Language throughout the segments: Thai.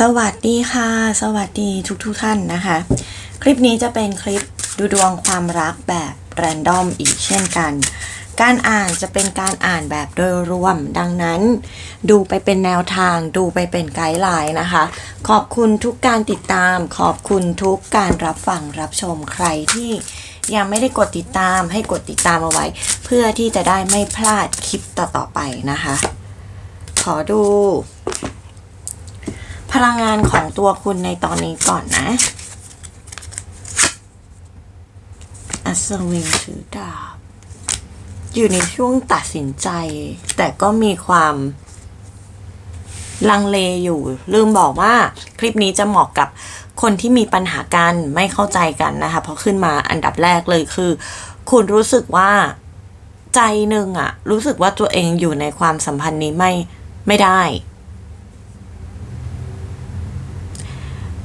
สวัสดีค่ะ สวัสดีทุกทุกท่านนะคะ คลิปนี้จะเป็นคลิปดูดวงความรักแบบแรนดอมอีกเช่นกัน การอ่านจะเป็นการอ่านแบบโดยรวม ดังนั้น ดูไปเป็นแนวทาง ดูไปเป็นไกด์ไลน์นะคะ ขอบคุณทุกการติดตาม ขอบคุณทุกการรับฟังรับชมใครที่ยังไม่ได้กดติดตามให้กดติดตามเอาไว้ เพื่อที่จะได้ไม่พลาดคลิปต่อๆไปนะคะ ขอดู พลังงานของตัวคุณในตอนนี้ก่อนนะอัศวินถือดาบ อยู่ในช่วงตัดสินใจ แต่ก็มีความลังเลอยู่ ลืมบอกว่าคลิปนี้จะเหมาะกับคนที่มีปัญหากันไม่เข้าใจกันนะคะ เพราะขึ้นมาอันดับแรกเลยคือ คุณรู้สึกว่าใจหนึ่งอะรู้สึกว่าตัวเองอยู่ในความสัมพันธ์นี้ไม่ไม่ได้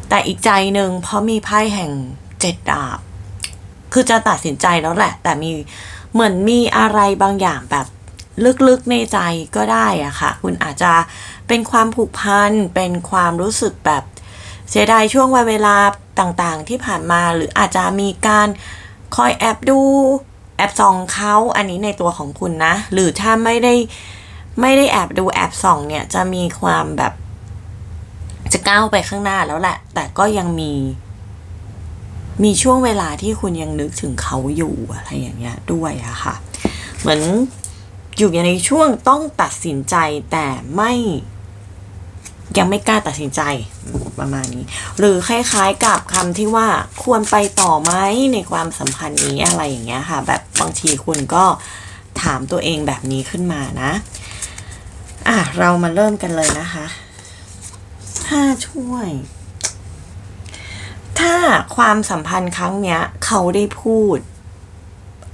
แต่อีกใจหนึ่งเพราะมีไพ่แห่งเจ็ดดาบ คือจะตัดสินใจแล้วแหละ แต่มีเหมือนมีอะไรบางอย่างแบบลึกๆในใจก็ได้อะค่ะ คุณอาจจะเป็นความผูกพัน เป็นความรู้สึกแบบเสียดายช่วงวันเวลาต่างๆ ที่ผ่านมา หรืออาจจะมีการคอยแอบดูแอบส่องเขาอันนี้ในตัวของคุณนะ หรือถ้าไม่ได้ไม่ได้แอบดูแอบส่องเนี่ยจะมีความแบบ จะก้าวไปข้างหน้าแล้วแหละ แต่ก็ยังมี มีช่วงเวลาที่คุณยังนึกถึงเขาอยู่อะไรอย่างเงี้ยด้วยอะค่ะ เหมือนอยู่ในช่วงต้องตัดสินใจแต่ไม่ยังไม่กล้าตัดสินใจประมาณนี้ หรือคล้ายๆกับคำที่ว่าควรไปต่อไหมในความสัมพันธ์นี้อะไรอย่างเงี้ยค่ะ แบบบางทีคุณก็ถามตัวเองแบบนี้ขึ้นมานะ อะ เรามาเริ่มกันเลยนะคะ ถ้าช่วย ถ้าความสัมพันธ์ครั้งเนี้ย เขาได้พูด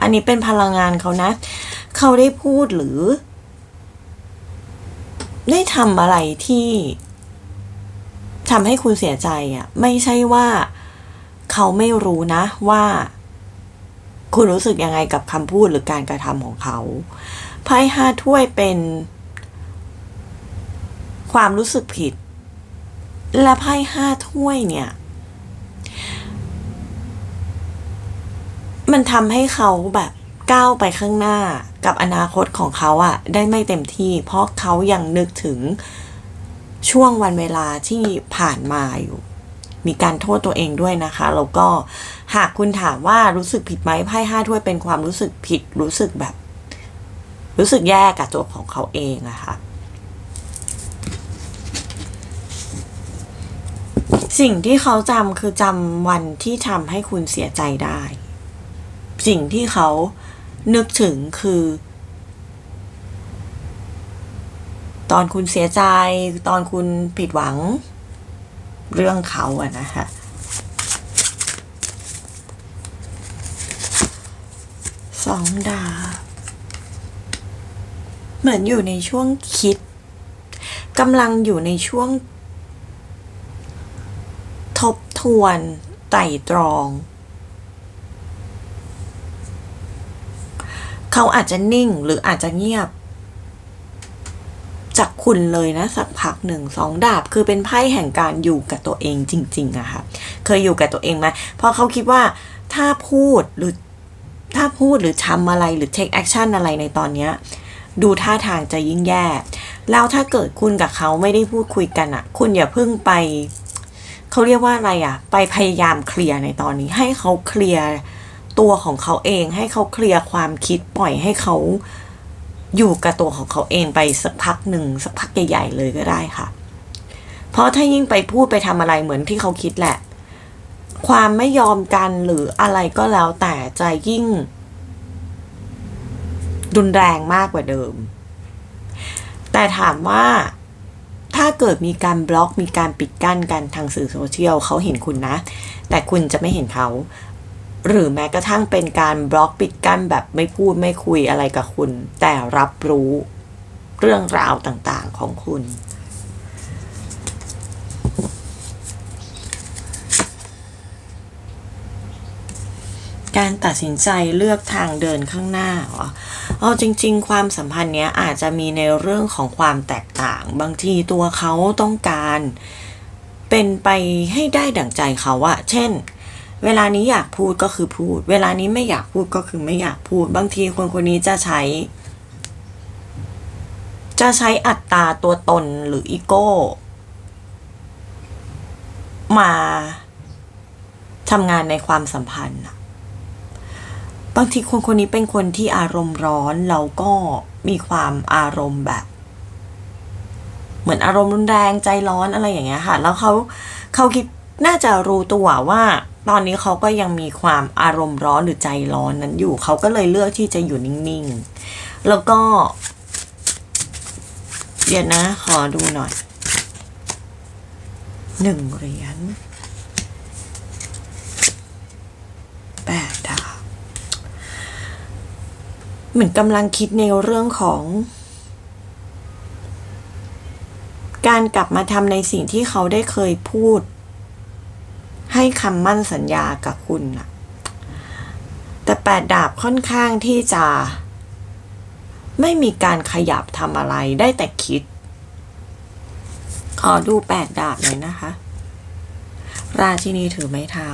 อันนี้เป็นพลังงานเขานะ เขาได้พูดหรือ ได้ทำอะไรที่ทำให้คุณเสียใจอะ่ะ ไม่ใช่ว่าเขาไม่รู้นะว่า คุณรู้สึกยังไงกับคำพูดหรือการกระทำของเขาไพ่ห้าถ้วยเป็น ความรู้สึกผิด และไพ่ห้าถ้วยเนี่ย มันทำให้เขาแบบก้าวไปข้างหน้ากับอนาคตของเขาอะได้ไม่เต็มที่ เพราะเขายังนึกถึงช่วงวันเวลาที่ผ่านมาอยู่ มีการโทษตัวเองด้วยนะคะแล้วก็หากคุณถามว่ารู้สึกผิดไหมไพ่ห้าถ้วยเป็นความรู้สึกผิดรู้สึกแบบ รู้สึกแย่กับตัวของเขาเองนะคะ สิ่งที่เขาจำคือจำวันที่ทำให้คุณเสียใจได้ สิ่งที่เขานึกถึงคือ ตอนคุณเสียใจ ตอนคุณผิดหวัง เรื่องเขาอะนะคะสองดาเหมือนอยู่ในช่วงคิดกำลังอยู่ในช่วง วน ไต่ตรอง เขาอาจจะนิ่งหรืออาจจะเงียบ จากคุณเลยนะ สักพักหนึ่งสองดาบคือเป็นไพ่แห่งการอยู่กับตัวเองจริง ๆอะค่ะ เคยอยู่กับตัวเองไหมเพราะเขาคิดว่าถ้าพูดหรือถ้าพูดหรือทำอะไรหรือ take action อะไรในตอนเนี้ยดูท่าทางจะยิ่งแย่ แล้วถ้าเกิดคุณกับเขาไม่ได้พูดคุยกันอะคุณอย่าเพิ่งไป เขาเรียกว่าอะไรอะไปพยายามเคลียร์ในตอนนี้ ให้เขาเคลียร์ตัวของเขาเอง ให้เขาเคลียร์ความคิดปล่อยให้เขาอยู่กับตัวของเขาเองไปสักพักหนึ่งสักพักใหญ่ๆเลยก็ได้ค่ะ เพราะถ้ายิ่งไปพูดไปทำอะไรเหมือนที่เขาคิดแหละ ความไม่ยอมกันหรืออะไรก็แล้วแต่จะยิ่งรุนแรงมากกว่าเดิม แต่ถามว่า ถ้าเกิดมีการบล็อกมีการปิดกั้นกันทางสื่อโซเชียลเขาเห็นคุณนะ แต่คุณจะไม่เห็นเขาหรือแม้กระทั่งเป็นการบล็อกปิดกั้นแบบไม่พูดไม่คุยอะไรกับคุณ แต่รับรู้เรื่องราวต่างๆของคุณ การตัดสินใจเลือกทางเดินข้างหน้าเหรอเอจริง ๆ ความสัมพันธ์เนี้ยอาจจะมีในเรื่องของความแตกต่าง บางทีตัวเขาต้องการเป็นไปให้ได้ดั่งใจเขาอะเช่น เวลานี้อยากพูดก็คือพูด เวลานี้ไม่อยากพูดก็คือไม่อยากพูด บางทีคนคนนี้จะใช้ จะใช้อัตตาตัวตนหรืออีโก้ มาทำงานในความสัมพันธ์อะ บางทีคนคนนี้เป็นคนที่อารมณ์ร้อนแล้วก็มีความอารมณ์แบบ เหมือนอารมณ์รุนแรงใจร้อนอะไรอย่างเงี้ยค่ะ แล้วเขาเขาคิดน่าจะรู้ตัวว่า ตอนนี้เขาก็ยังมีความอารมณ์ร้อนหรือใจร้อนนั้นอยู่ เขาก็เลยเลือกที่จะอยู่นิ่งๆ แล้วก็ เดี๋ยวนะ ขอดูหน่อยหนึ่งเหรียญแปดดาว เหมือนกำลังคิดในเรื่องของ การกลับมาทำในสิ่งที่เขาได้เคยพูด ให้คำมั่นสัญญากับคุณนะแต่แปดดาบค่อนข้างที่จะ ไม่มีการขยับทำอะไรได้แต่คิด ขอดูแปดดาบหน่อยนะคะ ราชินีถือไม้เท้า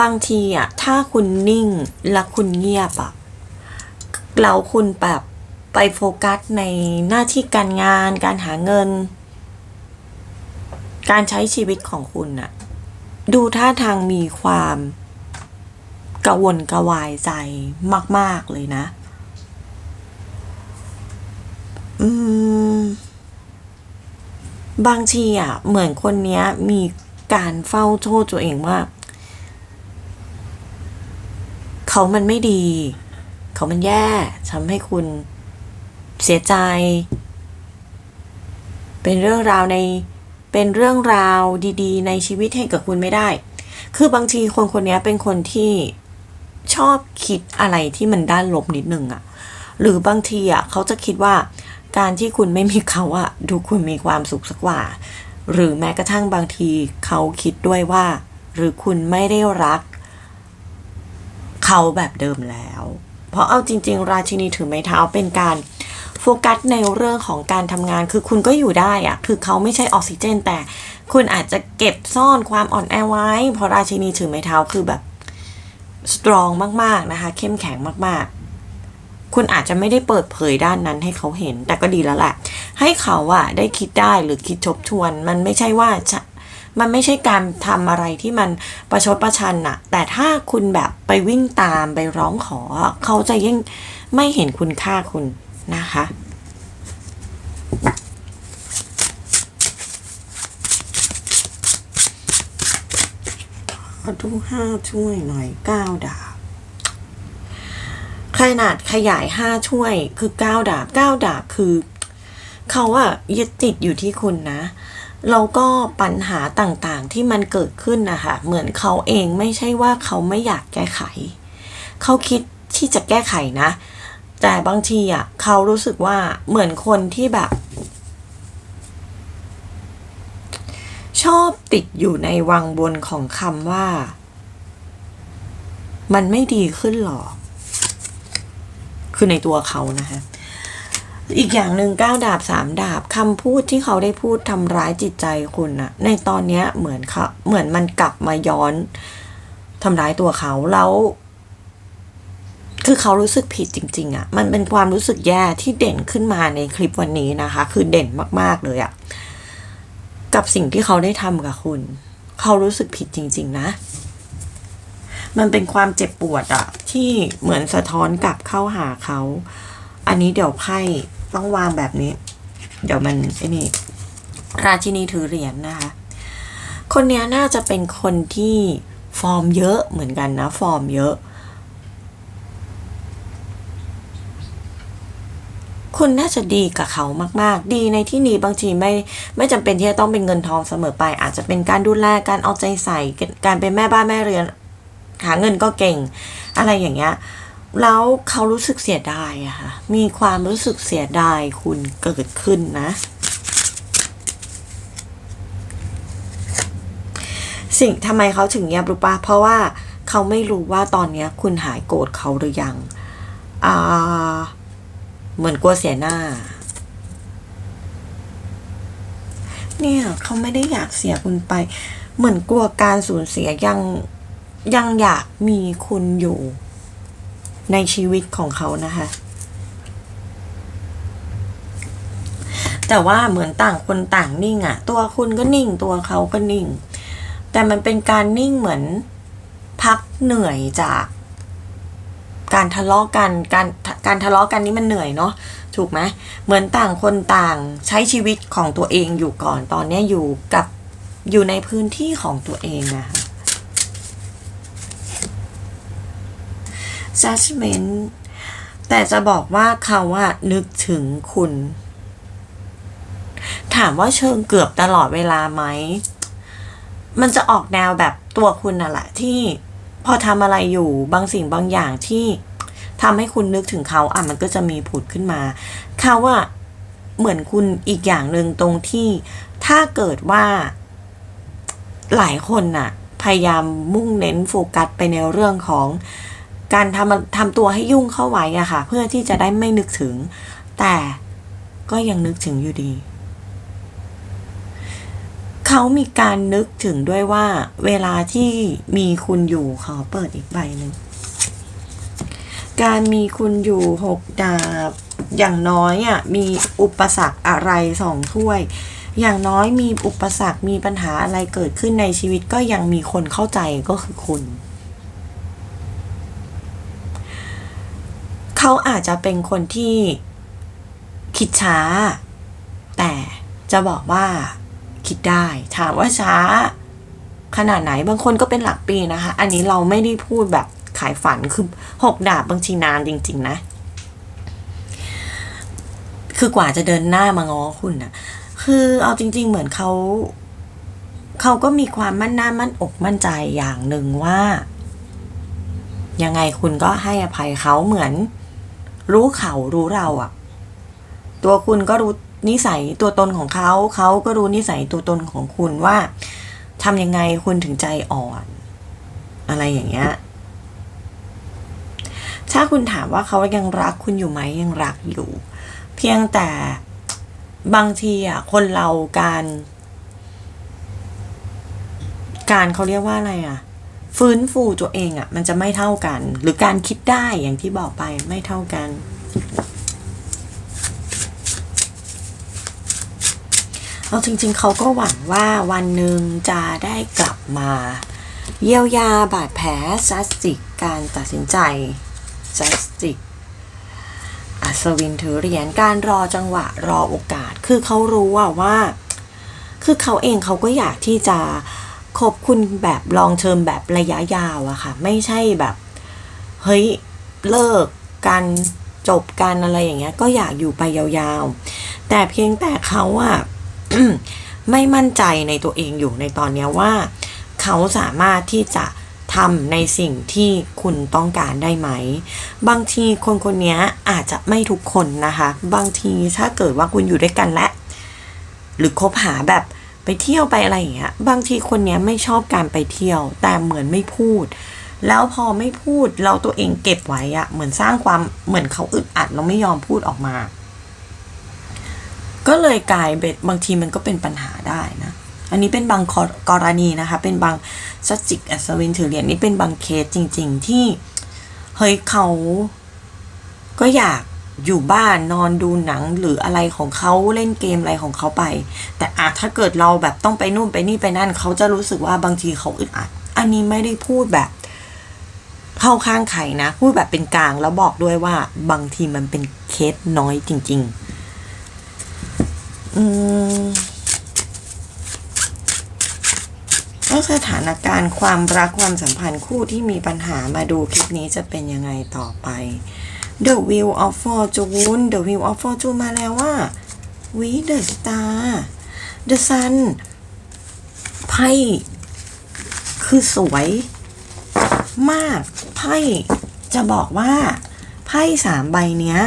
บางทีอะถ้าคุณนิ่งและคุณเงียบอะ แล้วคุณแบบไปโฟกัสในหน้าที่การงาน การหาเงิน การใช้ชีวิตของคุณน่ะดูท่าทางมีความกระวนกระวายใจมาก ๆ เลยนะ อืม บางทีอะ เหมือนคนเนี้ย มีการเฝ้าโทษตัวเองว่า เขามันไม่ดี เขามันแย่ทำให้คุณเสียใจ เป็นเรื่องราวในเป็นเรื่องราวดี ๆ ในชีวิตให้กับคุณไม่ได้ คือบางทีคนคนนี้เป็นคนที่ชอบคิดอะไรที่มันด้านลบนิดนึงอะหรือบางทีอะเขาจะคิดว่าการที่คุณไม่มีเขาอะดูคุณมีความสุขสักกว่า หรือแม้กระทั่งบางทีเขาคิดด้วยว่า หรือคุณไม่ได้รัก เขาแบบเดิมแล้ว เพราะเอาจริง ๆ ราชินีถือไม้เท้าเป็นการโฟกัสในเรื่องของการทำงานคือคุณก็อยู่ได้อะคือเขาไม่ใช่ออกซิเจน แต่คุณอาจจะเก็บซ่อนความอ่อนแอไว้ เพราะราชินีถือไม้เท้าคือแบบสตรองมากๆนะคะ เข้มแข็งมากๆ คุณอาจจะไม่ได้เปิดเผยด้านนั้นให้เขาเห็น แต่ก็ดีแล้วแหละ ให้เขาอะได้คิดได้หรือคิดทบทวน มันไม่ใช่ว่า มันไม่ใช่การทำอะไรที่มันประชดประชันอะแต่ถ้าคุณแบบไปวิ่งตามไปร้องขอ เขาจะยิ่งไม่เห็นคุณค่าคุณนะคะขอดูห้าช่วยหน่อยเก้าดาบขนาดขยายห้าช่วยคือเก้าดาบเก้าดาบคือ เขาอะยึดติดอยู่ที่คุณนะ แล้วก็ปัญหาต่างๆที่มันเกิดขึ้นนะคะเหมือนเขาเองไม่ใช่ว่าเขาไม่อยากแก้ไข เขาคิดที่จะแก้ไขนะ แต่บางทีอะเขารู้สึกว่าเหมือนคนที่แบบ ชอบติดอยู่ในวังวนของคำว่า มันไม่ดีขึ้นหรอก คือในตัวเขานะคะ อีกอย่างหนึ่งก้าวดาบสามดาบคำพูดที่เขาได้พูดทำร้ายจิตใจคุณนะในตอนนี้เหมือนเขาเหมือนมันกลับมาย้อนทำร้ายตัวเขาแล้ว คือเขารู้สึกผิดจริง ๆอะ่ะ มันเป็นความรู้สึกแย่ที่เด่นขึ้นมาในคลิปวันนี้นะคะ คือเด่นมากๆเลยอะ่ะ กับสิ่งที่เขาได้ทำกับคุณ เขารู้สึกผิดจริง ๆ นะ มันเป็นความเจ็บปวดอะที่เหมือนสะท้อนกลับเข้าหาเขาอันนี้เดี๋ยวไพ่ ต้องวางแบบนี้ เดี๋ยวมันไอ้นี่ราชินีถือเหรียญนะคะ คนนี้น่าจะเป็นคนที่ฟอร์มเยอะเหมือนกันนะ ฟอร์มเยอะ คุณน่าจะดีกับเขามากๆ ดีในที่นี้บางทีไม่ไม่จำเป็นที่จะต้องเป็นเงินทองเสมอไป อาจจะเป็นการดูแลการเอาใจใส่ การเป็นแม่บ้านแม่เรือนหาเงินก็เก่ง อะไรอย่างเงี้ย แล้วเขารู้สึกเสียดายอะค่ะ มีความรู้สึกเสียดายคุณเกิดขึ้นนะ สิ่งทำไมเขาถึงเงียบรู้ปะเพราะว่าเขาไม่รู้ว่าตอนเนี้ยคุณหายโกรธเขาหรือยัง อ่า เหมือนกลัวเสียหน้า เนี่ยเขาไม่ได้อยากเสียคุณไป เหมือนกลัวการสูญเสียยังยังอยากมีคุณอยู่ ในชีวิตของเขานะคะ แต่ว่าเหมือนต่างคนต่างนิ่งอะตัวคุณก็นิ่งตัวเขาก็นิ่ง แต่มันเป็นการนิ่งเหมือนพักเหนื่อยจากการทะเลาะกันการการทะเลาะกันนี่มันเหนื่อยเนาะถูกไหมเหมือนต่างคนต่างใช้ชีวิตของตัวเองอยู่ก่อนตอนนี้อยู่กับอยู่ในพื้นที่ของตัวเองนะคะ judgment แต่จะบอกว่าเขาอะนึกถึงคุณ ถามว่าเชิงเกือบตลอดเวลาไหม มันจะออกแนวแบบตัวคุณน่ะแหละที่พอทำอะไรอยู่บางสิ่งบางอย่างที่ทำให้คุณนึกถึงเขาอะมันก็จะมีผุดขึ้นมา เขาว่าเหมือนคุณอีกอย่างหนึ่งตรงที่ถ้าเกิดว่าหลายคนน่ะ พยายามมุ่งเน้นโฟกัสไปในเรื่องของ การทำทำตัวให้ยุ่งเข้าไว้อะค่ะ เพื่อที่จะได้ไม่นึกถึง แต่ก็ยังนึกถึงอยู่ดี เขามีการนึกถึงด้วยว่า เวลาที่มีคุณอยู่ขอเปิดอีกใบหนึ่งการมีคุณอยู่หกดาบ อย่างน้อยอะมีอุปสรรคอะไรสองถ้วย อย่างน้อยมีอุปสรรคมีปัญหาอะไรเกิดขึ้นในชีวิตก็ยังมีคนเข้าใจก็คือคุณ เขาอาจจะเป็นคนที่คิดช้า แต่จะบอกว่าคิดได้ถามว่าช้า ขนาดไหนบางคนก็เป็นหลักปีนะคะ อันนี้เราไม่ได้พูดแบบขายฝันคือหกดาบบางทีนานจริง ๆ นะ คือกว่าจะเดินหน้ามาง้อคุณนะคือเอาจริง ๆ เหมือนเขาเขาก็มีความมั่นหน้ามั่นอกมั่นใจอย่างหนึ่งว่า ยังไงคุณก็ให้อภัยเขาเหมือน รู้เขารู้เราอะตัวคุณก็รู้นิสัยตัวตนของเขา เขาก็รู้นิสัยตัวตนของคุณว่าทำยังไงคุณถึงใจอ่อน อะไรอย่างเงี้ยถ้าคุณถามว่าเขายังรักคุณอยู่ไหมยังรักอยู่ เพียงแต่บางทีอะคนเราการ การเขาเรียกว่าอะไรอะ ฟื้นฟูตัวเองอะ มันจะไม่เท่ากัน หรือการคิดได้อย่างที่บอกไปไม่เท่ากัน เอาจริงๆ เขาก็หวังว่าวันหนึ่งจะได้กลับมา เยียวยาบาดแผลซัสติกการตัดสินใจซัสติกอัศวินถือเหรียญการรอจังหวะรอโอกาส คือเขารู้ว่าว่า คือเขาเองเขาก็อยากที่จะ คบคุณแบบลองเทอมแบบระยะยาวอะค่ะ ไม่ใช่แบบ เฮ้ย เลิกกันจบกันอะไรอย่างเงี้ย ก็อยากอยู่ไปยาวๆ แต่เพียงแต่เขาอะไม่มั่นใจในตัวเองอยู่ในตอนเนี้ยว่า เขาสามารถที่จะทำในสิ่งที่คุณต้องการได้ไหม บางทีคนคนนี้อาจจะไม่ทุกคนนะคะ บางทีถ้าเกิดว่าคุณอยู่ด้วยกันและ หรือคบหาแบบ ไปเที่ยวไปอะไรอย่างเงี้ย บางทีคนเนี้ยไม่ชอบการไปเที่ยว แต่เหมือนไม่พูด แล้วพอไม่พูดเราตัวเองเก็บไว้อะเหมือนสร้างความเหมือนเขาอึดอัดแล้วไม่ยอมพูดออกมา ก็เลยกลายเป็นบางทีมันก็เป็นปัญหาได้นะ อันนี้เป็นบางกรณีนะคะ เป็นบางสัจจิกอัศวินถือเหรียญนี่เป็นบางเคสจริง ๆ ที่เฮ้ยเขาก็อยาก อยู่บ้านนอนดูหนังหรืออะไรของเขาเล่นเกมอะไรของเขาไป แต่อาจถ้าเกิดเราแบบต้องไปนู่นไปนี่ไปนั่นเขาจะรู้สึกว่าบางทีเขาอึดอัด อันนี้ไม่ได้พูดแบบเข้าข้างใครนะ พูดแบบเป็นกลางแล้วบอกด้วยว่าบางทีมันเป็นเคสน้อยจริง ๆ อืมสถานการณ์ความรักความสัมพันธ์คู่ที่มีปัญหามาดูคลิปนี้จะเป็นยังไงต่อไป The Wheel of Fortune The Wheel of Fortune มาแล้วว่า We the Star The Sun ไพ่คือสวยมากไพ่จะบอกว่าไพ่สามใบเนี้ย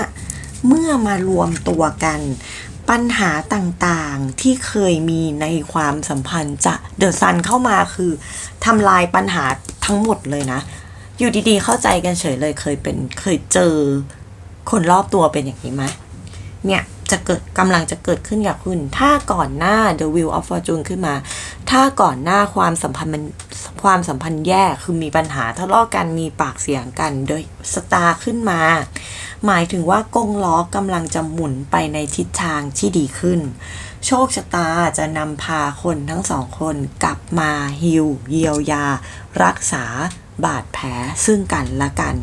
เมื่อมารวมตัวกัน ปัญหาต่างๆที่เคยมีในความสัมพันธ์จะเดอะซันเข้ามาคือทำลายปัญหาทั้งหมดเลยนะ อยู่ดีๆ เข้าใจกันเฉยเลยเคยเป็นเคยเจอคนรอบตัวเป็นอย่างนี้ไหมเนี่ยจะเกิดกำลังจะเกิดขึ้นกับคุณ ถ้าก่อนหน้า The Wheel of Fortune ขึ้นมา ถ้าก่อนหน้าความสัมพันธ์มันความสัมพันธ์แย่คือมีปัญหาทะเลาะกันมีปากเสียงกัน โดยสตาร์ขึ้นมา หมายถึงว่ากงล้อกำลังจะหมุนไปในทิศทางที่ดีขึ้น โชคชะตาจะนำพาคนทั้งสองคนกลับมาฮิวเยียวยา รักษา บาดแผลซึ่งกันและกัน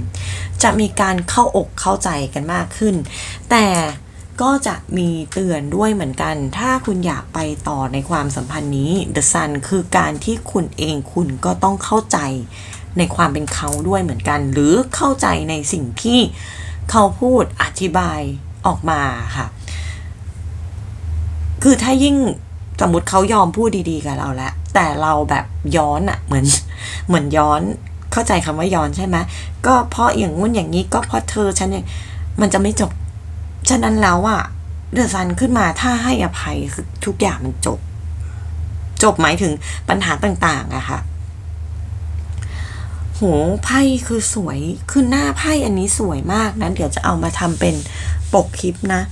จะมีการเข้าอกเข้าใจกันมากขึ้น แต่ก็จะมีเตือนด้วยเหมือนกัน ถ้าคุณอยากไปต่อในความสัมพันธ์นี้ The Sun คือการที่คุณเองคุณก็ต้องเข้าใจในความเป็นเขาด้วยเหมือนกัน หรือเข้าใจในสิ่งที่เขาพูดอธิบายออกมาค่ะ คือถ้ายิ่งสมมติเขายอมพูดดีๆกับเราแล้ว แต่เราแบบย้อนอะเหมือนเหมือนย้อน เข้าใจคำว่าย้อนใช่ไหมก็เพราะอย่างงู้นอย่างนี้ก็เพราะเธอฉันอย่างมันจะไม่จบ ฉะนั้นแล้วอะเดือดซันขึ้นมาถ้าให้อภัยคือทุกอย่างมันจบ จบหมายถึงปัญหาต่างๆอะค่ะโหไพ่คือสวยคือหน้าไพ่อันนี้สวยมากนะเดี๋ยวจะเอามาทำเป็นปกคลิปนะ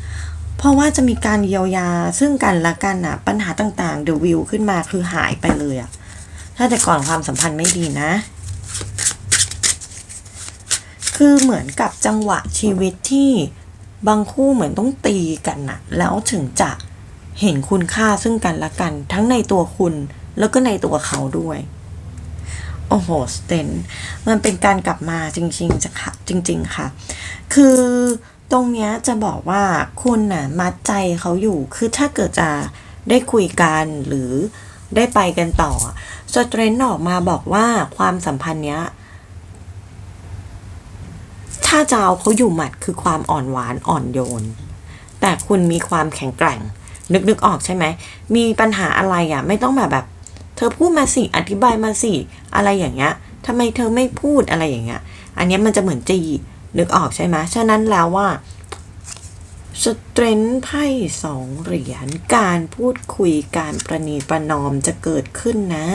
เพราะว่าจะมีการเยียวยาซึ่งกันและกันอะปัญหาต่างๆเดวิวขึ้นมาคือหายไปเลยอะถ้าแต่ก่อนความสัมพันธ์ไม่ดีนะ คือเหมือนกับจังหวะชีวิตที่บางคู่เหมือนต้องตีกันนะแล้วถึงจะเห็นคุณค่าซึ่งกันและกัน ทั้งในตัวคุณแล้วก็ในตัวเขาด้วย โอ้โหสเตนมันเป็นการกลับมาจริงๆจะค่ะจริง ๆ ค่ะ คือตรงเนี้ยจะบอกว่าคุณน่ะมัดใจเขาอยู่ คือถ้าเกิดจะได้คุยกันหรือได้ไปกันต่อสเตรนออกมาบอกว่าความสัมพันธ์เนี้ย ถ้าจะเอาเขาอยู่หมัดคือความอ่อนหวานอ่อนโยน แต่คุณมีความแข็งแกร่ง นึกนึกออกใช่ไหม มีปัญหาอะไรอะ ไม่ต้องแบบแบบ เธอพูดมาสิอธิบายมาสิอะไรอย่างเงี้ยทำไมเธอไม่พูดอะไรอย่างเงี้ย อันนี้มันจะเหมือนจีนึกออกใช่ไหมฉะนั้นแล้วว่าสเตรนท์ไพ่สองเหรียญการพูดคุยการประนีประนอมจะเกิดขึ้นนะ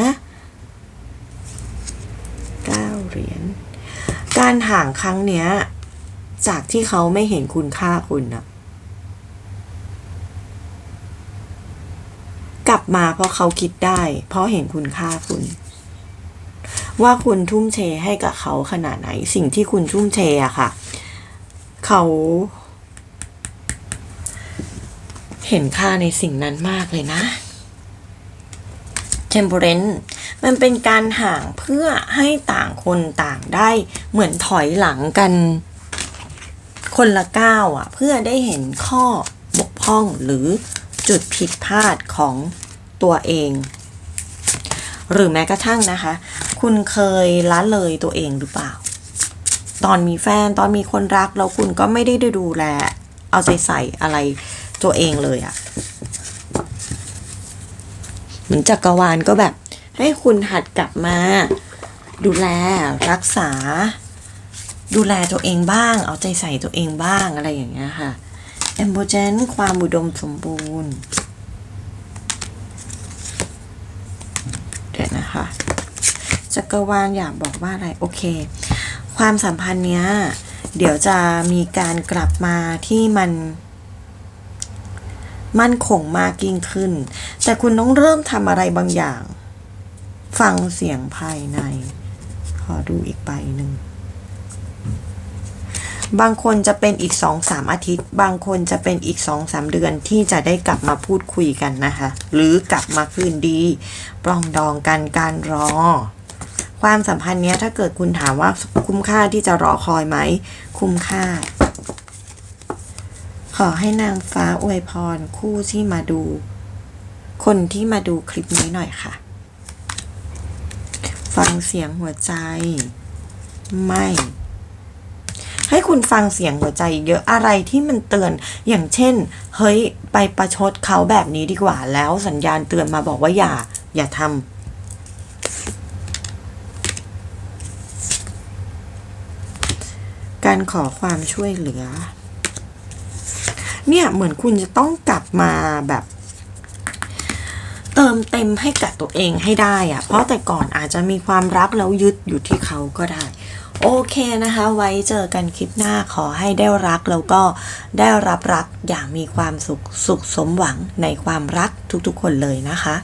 เก้าเหรียญการห่างครั้งเนี้ย จากที่เขาไม่เห็นคุณค่าคุณนะกลับมาเพราะเขาคิดได้ เพราะเห็นคุณค่าคุณ ว่าคุณทุ่มเทให้กับเขาขนาดไหน สิ่งที่คุณทุ่มเทอะค่ะ เขาเห็นค่าในสิ่งนั้นมากเลยนะ temperance มันเป็นการห่างเพื่อให้ต่างคนต่างได้เหมือนถอยหลังกัน คนละก้าวอะ เพื่อได้เห็นข้อบกพร่องหรือจุดผิดพลาดของตัวเอง หรือแม้กระทั่งนะคะ คุณเคยละเลยตัวเองหรือเปล่า ตอนมีแฟนตอนมีคนรักแล้วคุณก็ไม่ได้ดูแล เอาใจใส่อะไรตัวเองเลยอะเหมือนจักรวาลก็แบบ ให้คุณหัดกลับมา ดูแลรักษา ดูแลตัวเองบ้าง เอาใจใส่ตัวเองบ้างอะไรอย่างเงี้ยค่ะ e m b o g e n ความอุดมสมบูรณ์ เดี๋ยวนะคะจักรวาลอยากบอกว่าอะไร โอเค ความสัมพันธ์เนี้ย เดี๋ยวจะมีการกลับมาที่มันมั่นคงมากยิ่งขึ้น แต่คุณต้องเริ่มทำอะไรบางอย่าง ฟังเสียงภายใน ขอดูอีกใบหนึ่ง บางคนจะเป็นอีกสองสามอาทิตย์ บางคนจะเป็นอีกสองสามเดือนที่จะได้กลับมาพูดคุยกันนะคะ หรือกลับมาคืนดี ปรองดองกันการรอ ความสัมพันธ์เนี้ยถ้าเกิดคุณถามว่าคุ้มค่าที่จะรอคอยไหม คุ้มค่า ขอให้นางฟ้าอวยพรคู่ที่มาดู คนที่มาดูคลิปนี้หน่อยค่ะ ฟังเสียงหัวใจ ไม่ ให้คุณฟังเสียงหัวใจเยอะอะไรที่มันเตือน อย่างเช่น เฮ้ย ไปประชดเขาแบบนี้ดีกว่า แล้วสัญญาณเตือนมาบอกว่าอย่า อย่าทำการขอความช่วยเหลือ เนี่ยเหมือนคุณจะต้องกลับมาแบบ เติมเต็มให้กับตัวเองให้ได้อะเพราะแต่ก่อนอาจจะมีความรักแล้วยึดอยู่ที่เขาก็ได้ โอเคนะคะ ไว้เจอกันคลิปหน้าขอให้ได้รักแล้วก็ได้รับรักอย่างมีความสุขสุขสมหวังในความรักทุกๆคนเลยนะคะ